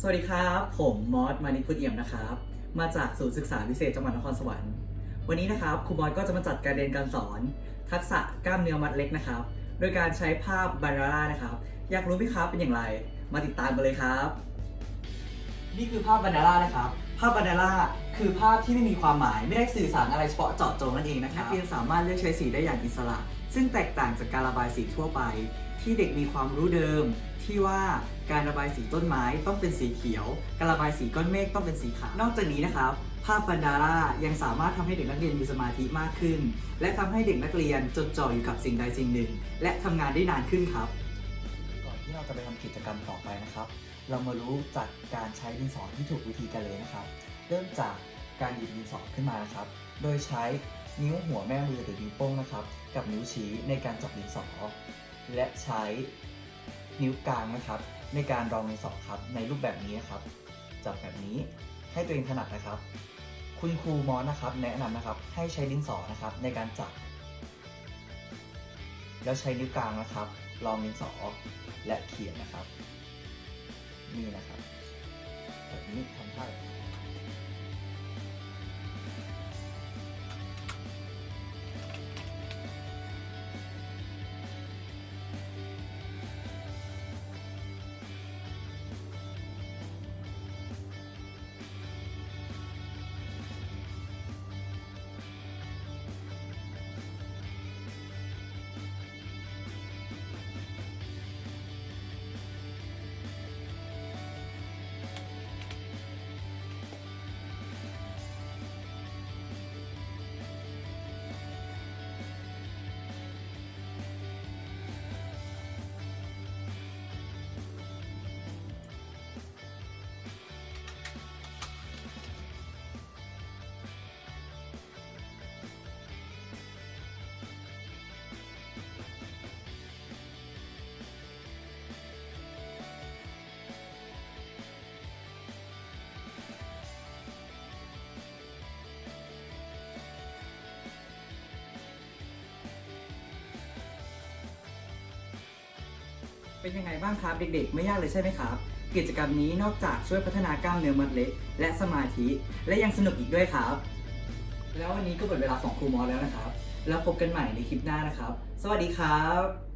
สวัสดีครับ ผมมอสมานิพุทธเอี่ยมนะครับ มาจากศูนย์ศึกษาพิเศษจังหวัดนครสวรรค์ วันนี้นะครับครูมอสก็จะมาจัดการเรียนการสอน ทักษะกล้ามเนื้อมัดเล็กนะครับ โดยการใช้ภาพบานาร่านะครับ อยากรู้ไหมครับเป็นอย่างไร มาติดตามกันเลยครับ นี่คือภาพบานาร่านะครับ ภาพบานาร่าคือภาพที่ไม่มีความหมายไม่ได้สื่อสารอะไรเฉพาะเจาะจงนั่นเองนะครับนักเรียนสามารถเลือกใช้สีได้อย่างอิสระ ซึ่งแตกต่างจากการระบายสีทั่วไป ที่เด็กมีความรู้เดิม ที่ว่าการระบายสีต้นไม้ต้องเป็นสีเขียว การระบายสีก้อนเมฆต้องเป็นสีขาวนอกจากนี้นะครับ ภาพบันดาร่ายังสามารถทำให้เด็กนักเรียนมีสมาธิมากขึ้น และทำให้เด็กนักเรียนจดจ่ออยู่กับสิ่งใดสิ่งหนึ่ง และทำงานได้นานขึ้นครับ ก่อนที่เราจะไปทำกิจกรรมต่อไปนะครับ เรามารู้จักการใช้ดินสอที่ถูกวิธีกันเลยนะครับ เริ่มจากการหยิบดินสอขึ้นมานะครับ โดยใช้ นิ้วหัวแม่มือหรือนิ้วโป้งนะครับ กับนิ้วชี้ในการจับดินสอ และใช้นิ้วกลางนะครับ ในการรองดินสอครับ ในรูปแบบนี้นะครับ จับแบบนี้ให้ตัวเองถนัดนะครับ คุณครูมอสนะครับ แนะนำนะครับให้ใช้ดินสอนะครับในการจับ แล้วใช้นิ้วกลางนะครับ รองดินสอและเขียนนะครับ นี่นะครับ แบบนี้ทำท่า เป็นยังไงบ้างครับเด็กๆ ไม่ยากเลยใช่ไหมครับ กิจกรรมนี้นอกจากช่วยพัฒนากล้ามเนื้อมัดเล็ก และสมาธิและยังสนุกอีกด้วยครับ แล้ววันนี้ก็หมดเวลาของครูมอแล้วนะครับ แล้วพบกันใหม่ในคลิปหน้านะครับ สวัสดีครับ